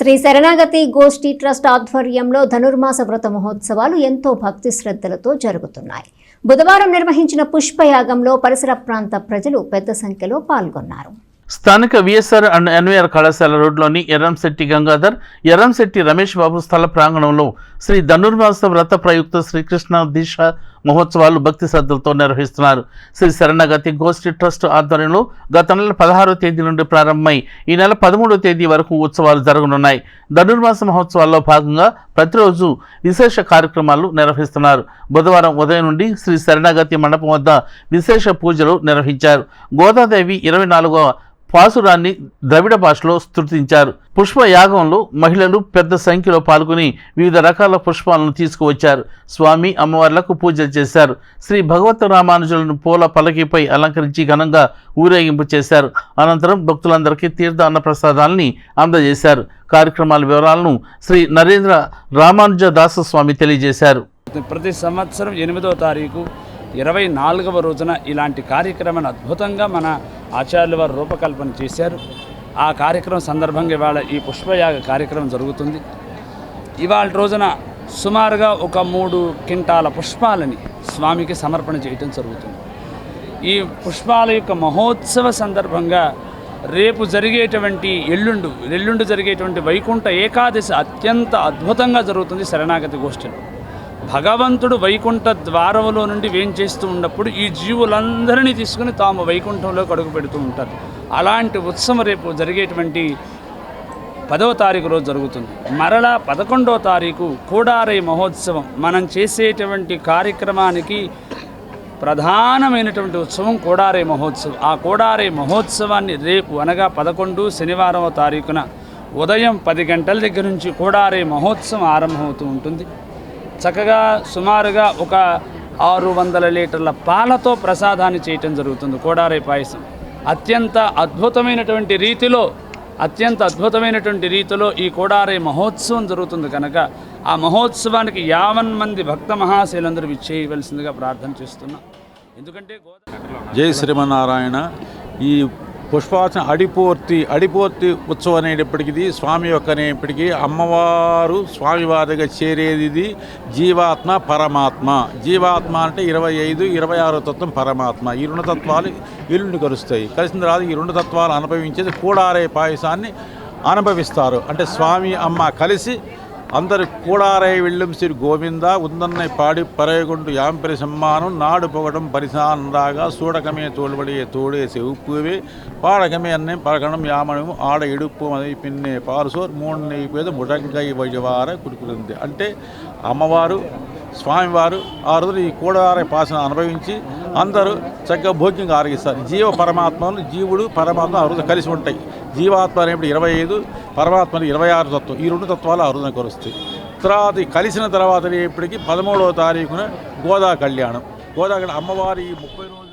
శ్రీ శరణాగతి గోష్ఠీ ట్రస్ట్ ఆధ్వర్యంలో ధనుర్మాస వ్రత మహోత్సవాలు ఎంతో భక్తి శ్రద్ధలతో జరుగుతున్నాయి. బుధవారం నిర్వహించిన పుష్పయాగంలో పరిసర ప్రాంత ప్రజలు పెద్ద సంఖ్యలో పాల్గొన్నారు. స్థానిక విఎస్ఆర్ అండ్ ఎన్వీఆర్ కళాశాల రోడ్లోని ఎర్రంశెట్టి గంగాధర్ ఎర్రంశెట్టి రమేష్ బాబు స్థల ప్రాంగణంలో శ్రీ ధనుర్మాస వ్రత ప్రయుక్త శ్రీకృష్ణ దీక్ష మహోత్సవాలు భక్తి శ్రద్ధలతో నిర్వహిస్తున్నారు. శ్రీ శరణగతి గోష్ఠి ట్రస్ట్ ఆధ్వర్యంలో గత నెల పదహారో తేదీ నుండి ప్రారంభమై ఈ నెల పదమూడో తేదీ వరకు ఉత్సవాలు జరగనున్నాయి. ధనుర్మాస మహోత్సవాల్లో భాగంగా ప్రతిరోజు విశేష కార్యక్రమాలు నిర్వహిస్తున్నారు. బుధవారం ఉదయం నుండి శ్రీ శరణగతి మండపం వద్ద విశేష పూజలు నిర్వహించారు. గోదాదేవి ఇరవై నాలుగవ పాసురాన్ని ద్రవిడ భాషలో స్తుతించారు. పుష్ప యాగంలో మహిళలు పెద్ద సంఖ్యలో పాల్గొని వివిధ రకాల పుష్పాలను తీసుకువచ్చారు. స్వామి అమ్మవార్లకు పూజలు చేశారు. శ్రీ భగవత్ రామానుజులను పూల పలకిపై అలంకరించి ఘనంగా ఊరేగింపు చేశారు. అనంతరం భక్తులందరికీ తీర్థ అన్న ప్రసాదాలని అందజేశారు. కార్యక్రమాల వివరాలను శ్రీ నరేంద్ర రామానుజ దాస స్వామి తెలియజేశారు. ప్రతి సంవత్సరం ఎనిమిదో తారీఖు ఇరవై నాలుగవ రోజున ఇలాంటి కార్యక్రమాన్ని అద్భుతంగా మన ఆచార్యుల వారు రూపకల్పన చేశారు. ఆ కార్యక్రమం సందర్భంగా ఇవాళ ఈ పుష్పయాగ కార్యక్రమం జరుగుతుంది. ఇవాళ రోజున సుమారుగా ఒక మూడు కింటాల పుష్పాలని స్వామికి సమర్పణ చేయటం జరుగుతుంది. ఈ పుష్పాల యొక్క మహోత్సవ సందర్భంగా రేపు జరిగేటువంటి ఎల్లుండు ఎల్లుండు జరిగేటువంటి వైకుంఠ ఏకాదశి అత్యంత అద్భుతంగా జరుగుతుంది శరణాగతి గోష్ఠిలో. భగవంతుడు వైకుంఠ ద్వారములో నుండి వేంచేస్తూ ఉన్నప్పుడు ఈ జీవులందరినీ తీసుకుని తాము వైకుంఠంలో అడుగు పెడుతూ ఉంటారు. అలాంటి ఉత్సవం రేపు జరిగేటువంటి పదవ తారీఖు రోజు జరుగుతుంది. మరలా పదకొండవ తారీఖు కూడారై మహోత్సవం. మనం చేసేటువంటి కార్యక్రమానికి ప్రధానమైనటువంటి ఉత్సవం కోడారై మహోత్సవం. ఆ కోడారై మహోత్సవాన్ని రేపు అనగా పదకొండు శనివారవ తారీఖున ఉదయం పది గంటల దగ్గర నుంచి కోడారై మహోత్సవం ఆరంభమవుతూ ఉంటుంది. చక్కగా సుమారుగా ఒక ఆరు వందల లీటర్ల పాలతో ప్రసాదాన్ని చేయటం జరుగుతుంది. కోడారే పాయసం. అత్యంత అద్భుతమైనటువంటి రీతిలో అత్యంత అద్భుతమైనటువంటి రీతిలో ఈ కోడారే మహోత్సవం జరుగుతుంది కనుక ఆ మహోత్సవానికి యావన్ మంది భక్త మహాశైలందరూ విచ్చేయవలసిందిగా ప్రార్థన చేస్తున్నా. ఎందుకంటే జై శ్రీమన్నారాయణ. ఈ పుష్పార్చన అడిపూర్తి అడిపూర్తి ఉత్సవం అనేటప్పటికి స్వామి యొక్క అనేప్పటికీ అమ్మవారు స్వామివారిగా చేరేది ఇది జీవాత్మ పరమాత్మ. జీవాత్మ అంటే ఇరవై ఐదు ఇరవై ఆరో తత్వం పరమాత్మ. ఈ రెండు తత్వాలు ఇల్లుని కలుస్తాయి కలిసిన తర్వాత ఈ రెండు తత్వాలు అనుభవించేది కూడారే పాయసాన్ని అనుభవిస్తారు. అంటే స్వామి అమ్మ కలిసి అందరి కూడారై వెళ్ళం శ్రీ గోవింద ఉందన్న పాడి పరయగుండు యాంపరి సమ్మానం నాడు పొగడం పరిసానరాగా చూడకమే తోలుబడియే తోడేసి ఉప్పువే పాడకమే అన్నే పరగణం యామణం ఆడ ఇడుపు అని పిన్నే పారుసోర్ మూడు నెయ్యి పేద ముటంకై వయ్యవార కురుకురింది. అంటే అమ్మవారు స్వామివారు ఆ రోజు ఈ కూడారై పాసన అనుభవించి అందరూ చక్కగా భోగ్యంగా ఆరగిస్తారు. జీవ పరమాత్మను జీవుడు పరమాత్మ ఆ రోజు కలిసి ఉంటాయి. జీవాత్మ అనేప్పుడు ఇరవై ఐదు పరమాత్మ ఇరవై ఆరు తత్వం. ఈ రెండు తత్వాలు అరుదం కొరుస్తాయి. తర్వాత కలిసిన తర్వాత అనేప్పటికీ పదమూడవ తారీఖున గోదా కళ్యాణం. గోదా కళ్యాణం. అమ్మవారి ఈ ముప్పై రోజులు